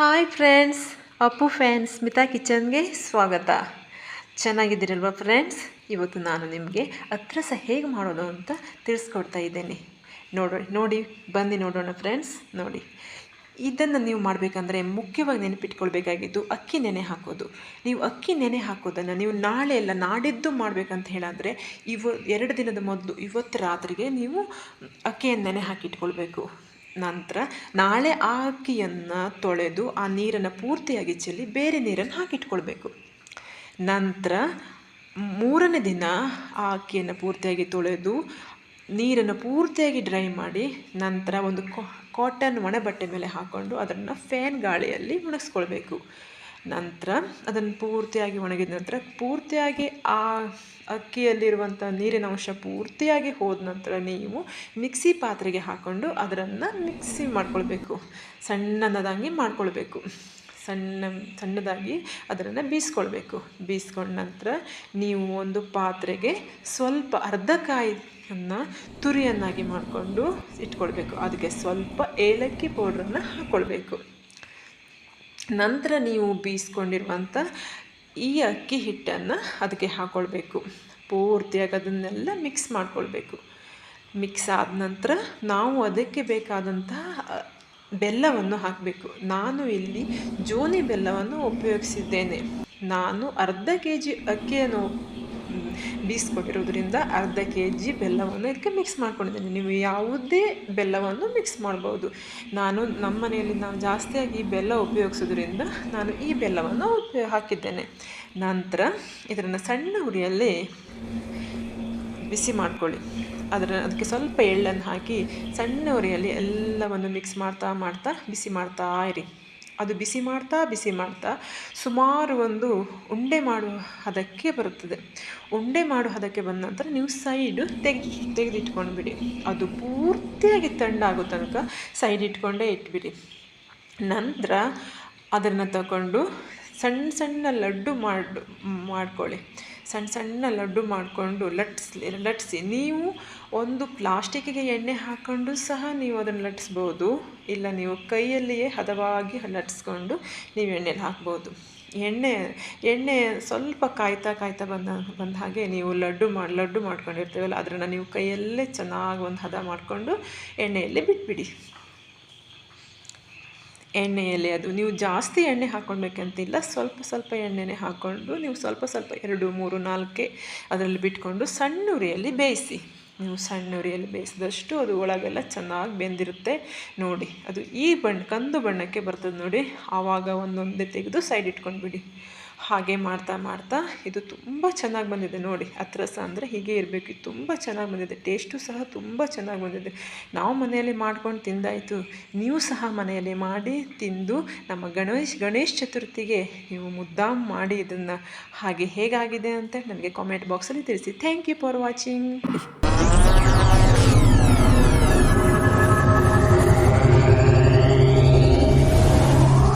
Hi friends Appu fans Smita ಕಿಚನ್ಗೆ ಸ್ವಾಗತ. ಚೆನ್ನಾಗಿದ್ದೀರಲ್ವ friends ಇವತ್ತು ನಾನು ನಿಮಗೆ ಹತ್ರಸ ಹೇಗೆ ಮಾಡೋದು ಅಂತ ತಿಳಿಸ್ಕೊಡ್ತಾ ಇದ್ದೇನೆ. ನೋಡೋ, ನೋಡಿ ಬನ್ನಿ ನೋಡೋಣ ಫ್ರೆಂಡ್ಸ್ ನೋಡಿ. ಇದನ್ನು ನೀವು ಮಾಡಬೇಕಂದ್ರೆ ಮುಖ್ಯವಾಗಿ ನೆನಪಿಟ್ಕೊಳ್ಬೇಕಾಗಿದ್ದು ಅಕ್ಕಿ ನೆನೆ ಹಾಕೋದು. ನೀವು ಅಕ್ಕಿ ನೆನೆ ಹಾಕೋದನ್ನು ನೀವು ನಾಳೆ ಎಲ್ಲ ನಾಡಿದ್ದು ಮಾಡಬೇಕಂತ ಹೇಳಿದ್ರೆ ಇವ ಎರಡು ದಿನದ ಮೊದಲು, ಇವತ್ತು ರಾತ್ರಿಗೆ ನೀವು ಅಕ್ಕಿಯನ್ನು ನೆನೆ ಹಾಕಿಟ್ಕೊಳ್ಬೇಕು. ನಂತರ ನಾಳೆ ಆ ಅಕ್ಕಿಯನ್ನು ತೊಳೆದು ಆ ನೀರನ್ನು ಪೂರ್ತಿಯಾಗಿ ಚೆಲ್ಲಿ ಬೇರೆ ನೀರನ್ನು ಹಾಕಿಟ್ಕೊಳ್ಬೇಕು. ನಂತರ ಮೂರನೇ ದಿನ ಆ ಅಕ್ಕಿಯನ್ನು ಪೂರ್ತಿಯಾಗಿ ತೊಳೆದು ನೀರನ್ನು ಪೂರ್ತಿಯಾಗಿ ಡ್ರೈ ಮಾಡಿ ನಂತರ ಒಂದು ಕಾಟನ್ ಒಣ ಬಟ್ಟೆ ಮೇಲೆ ಹಾಕ್ಕೊಂಡು ಅದನ್ನು ಫ್ಯಾನ್ ಗಾಳಿಯಲ್ಲಿ ಒಣಗಿಸ್ಕೊಳ್ಬೇಕು. ನಂತರ ಅದನ್ನು ಪೂರ್ತಿಯಾಗಿ ಒಣಗಿದ ನಂತರ ಪೂರ್ತಿಯಾಗಿ ಆ ಅಕ್ಕಿಯಲ್ಲಿರುವಂಥ ನೀರಿನ ಅಂಶ ಪೂರ್ತಿಯಾಗಿ ಹೋದ ನಂತರ ನೀವು ಮಿಕ್ಸಿ ಪಾತ್ರೆಗೆ ಹಾಕ್ಕೊಂಡು ಅದನ್ನು ಮಿಕ್ಸಿ ಮಾಡ್ಕೊಳ್ಬೇಕು. ಸಣ್ಣದಾಗಿ ಮಾಡ್ಕೊಳ್ಬೇಕು. ಸಣ್ಣ, ಸಣ್ಣದಾಗಿ ಅದನ್ನು ಬೀಸ್ಕೊಳ್ಬೇಕು. ಬೀಸ್ಕೊಂಡ ನಂತರ ನೀವು ಒಂದು ಪಾತ್ರೆಗೆ ಸ್ವಲ್ಪ ಅರ್ಧ ಕಾಯಿಯನ್ನು ತುರಿಯನ್ನಾಗಿ ಮಾಡಿಕೊಂಡು ಇಟ್ಕೊಳ್ಬೇಕು. ಅದಕ್ಕೆ ಸ್ವಲ್ಪ ಏಲಕ್ಕಿ ಪೌಡ್ರನ್ನು ಹಾಕ್ಕೊಳ್ಬೇಕು ನಂತರ ನೀವು ಬೀಸ್ಕೊಂಡಿರುವಂಥ ಈ ಅಕ್ಕಿ ಹಿಟ್ಟನ್ನು ಅದಕ್ಕೆ ಹಾಕ್ಕೊಳ್ಬೇಕು ಪೂರ್ತಿಯಾಗಿ ಅದನ್ನೆಲ್ಲ ಮಿಕ್ಸ್ ಮಾಡ್ಕೊಳ್ಬೇಕು. ಮಿಕ್ಸ್ ಆದ ನಂತರ ನಾವು ಅದಕ್ಕೆ ಬೇಕಾದಂತಹ ಬೆಲ್ಲವನ್ನು ಹಾಕಬೇಕು. ನಾನು ಇಲ್ಲಿ ಜೋನಿ ಬೆಲ್ಲವನ್ನು ಉಪಯೋಗಿಸಿದ್ದೇನೆ. ನಾನು ಅರ್ಧ ಕೆ ಜಿ ಅಕ್ಕಿಯನ್ನು ಬೀಸ್ಕೊಟ್ಟಿರೋದ್ರಿಂದ ಅರ್ಧ ಕೆ ಜಿ ಬೆಲ್ಲವನ್ನು ಇದಕ್ಕೆ ಮಿಕ್ಸ್ ಮಾಡ್ಕೊಂಡಿದ್ದೀನಿ. ನೀವು ಯಾವುದೇ ಬೆಲ್ಲವನ್ನು ಮಿಕ್ಸ್ ಮಾಡ್ಬೋದು. ನಾನು ನಮ್ಮ ಮನೆಯಲ್ಲಿ ನಾವು ಜಾಸ್ತಿಯಾಗಿ ಬೆಲ್ಲ ಉಪಯೋಗಿಸೋದ್ರಿಂದ ನಾನು ಈ ಬೆಲ್ಲವನ್ನು ಹಾಕಿದ್ದೇನೆ. ನಂತರ ಇದನ್ನು ಸಣ್ಣ ಉರಿಯಲ್ಲಿ ಬಿಸಿ ಮಾಡ್ಕೊಳ್ಳಿ. ಅದರ, ಅದಕ್ಕೆ ಸ್ವಲ್ಪ ಎಳ್ಳನ್ನು ಹಾಕಿ ಸಣ್ಣ ಉರಿಯಲ್ಲಿ ಎಲ್ಲವನ್ನು ಮಿಕ್ಸ್ ಮಾಡ್ತಾ ಮಾಡ್ತಾ ಬಿಸಿ ಮಾಡ್ತಾ ಇರಿ. ಅದು ಬಿಸಿ ಮಾಡ್ತಾ ಬಿಸಿ ಮಾಡ್ತಾ ಸುಮಾರು ಒಂದು ಉಂಡೆ ಮಾಡುವ ಹದಕ್ಕೆ ಬರುತ್ತದೆ. ಉಂಡೆ ಮಾಡುವ ಹದಕ್ಕೆ ಬಂದ ನಂತರ ನೀವು ಸೈಡು ತೆಗೆದು ತೆಗೆದಿಟ್ಕೊಂಡು ಬಿಡಿ ಅದು ಪೂರ್ತಿಯಾಗಿ ತಣ್ಣಾಗೋ ತನಕ ಸೈಡ್ ಇಟ್ಕೊಂಡೇ ಇಟ್ಬಿಡಿ. ನಂತರ ಅದನ್ನು ತಗೊಂಡು ಸಣ್ಣ ಸಣ್ಣ ಲಡ್ಡು ಮಾಡು, ಮಾಡ್ಕೊಳ್ಳಿ. ಸಣ್ಣ ಸಣ್ಣ ಲಡ್ಡು ಮಾಡಿಕೊಂಡು ಲಟ್ಸಿ ಲಟ್ಟಿಸಿ ನೀವು ಒಂದು ಪ್ಲಾಸ್ಟಿಕ್ಕಿಗೆ ಎಣ್ಣೆ ಹಾಕ್ಕೊಂಡು ಸಹ ನೀವು ಅದನ್ನು ಲಟ್ಟಿಸ್ಬೋದು ಇಲ್ಲ ನೀವು ಕೈಯಲ್ಲಿಯೇ ಹದವಾಗಿ ಲಟ್ಟಿಸ್ಕೊಂಡು ನೀವು ಎಣ್ಣೆಲಿ ಹಾಕ್ಬೋದು. ಎಣ್ಣೆ ಎಣ್ಣೆ ಸ್ವಲ್ಪ ಕಾಯ್ತಾ ಕಾಯ್ತಾ ಬಂದ ಬಂದ ಹಾಗೆ ನೀವು ಲಡ್ಡು ಮಾಡಿ, ಲಡ್ಡು ಮಾಡ್ಕೊಂಡಿರ್ತೀವಲ್ಲ, ಅದನ್ನು ನೀವು ಕೈಯಲ್ಲೇ ಚೆನ್ನಾಗಿ ಒಂದು ಹದ ಮಾಡಿಕೊಂಡು ಎಣ್ಣೆಯಲ್ಲೇ ಬಿಟ್ಬಿಡಿ. ಎಣ್ಣೆಯಲ್ಲಿ ಅದು ನೀವು ಜಾಸ್ತಿ ಎಣ್ಣೆ ಹಾಕ್ಕೊಳ್ಬೇಕಂತಿಲ್ಲ, ಸ್ವಲ್ಪ ಸ್ವಲ್ಪ ಎಣ್ಣೆನೆ ಹಾಕ್ಕೊಂಡು ನೀವು ಸ್ವಲ್ಪ ಸ್ವಲ್ಪ ಎರಡು, ಮೂರು, ನಾಲ್ಕೇ ಅದರಲ್ಲಿ ಬಿಟ್ಕೊಂಡು ಸಣ್ಣ ಉರಿಯಲ್ಲಿ ಬೇಯಿಸಿ. ನೀವು ಸಣ್ಣ ಉರಿಯಲ್ಲಿ ಬೇಯಿಸಿದಷ್ಟು ಅದು ಒಳಗೆಲ್ಲ ಚೆನ್ನಾಗಿ ಬೆಂದಿರುತ್ತೆ ನೋಡಿ. ಅದು ಈ ಬಣ್ಣ, ಕಂದು ಬಣ್ಣಕ್ಕೆ ಬರ್ತದೆ ನೋಡಿ. ಆವಾಗ ಒಂದೊಂದೇ ತೆಗೆದು ಸೈಡ್ ಇಟ್ಕೊಂಡ್ಬಿಡಿ. ಹಾಗೆ ಮಾಡ್ತಾ ಮಾಡ್ತಾ ಇದು ತುಂಬ ಚೆನ್ನಾಗಿ ಬಂದಿದೆ ನೋಡಿ. ಅತ್ರಸ ಅಂದರೆ ಹೀಗೆ ಇರಬೇಕು. ತುಂಬ ಚೆನ್ನಾಗಿ ಬಂದಿದೆ. ಟೇಸ್ಟು ಸಹ ತುಂಬ ಚೆನ್ನಾಗಿ ಬಂದಿದೆ. ನಾವು ಮನೆಯಲ್ಲಿ ಮಾಡ್ಕೊಂಡು ತಿಂದಾಯಿತು. ನೀವು ಸಹ ಮನೆಯಲ್ಲಿ ಮಾಡಿ ತಿಂದು ನಮ್ಮ ಗಣೇಶ್ ಗಣೇಶ್ ಚತುರ್ಥಿಗೆ ನೀವು ಮುದ್ದಾಮ್ ಮಾಡಿ ಇದನ್ನು ಹಾಗೆ ಹೇಗಾಗಿದೆ ಅಂತ ನನಗೆ ಕಾಮೆಂಟ್ ಬಾಕ್ಸಲ್ಲಿ ತಿಳಿಸಿ. Thank you for watching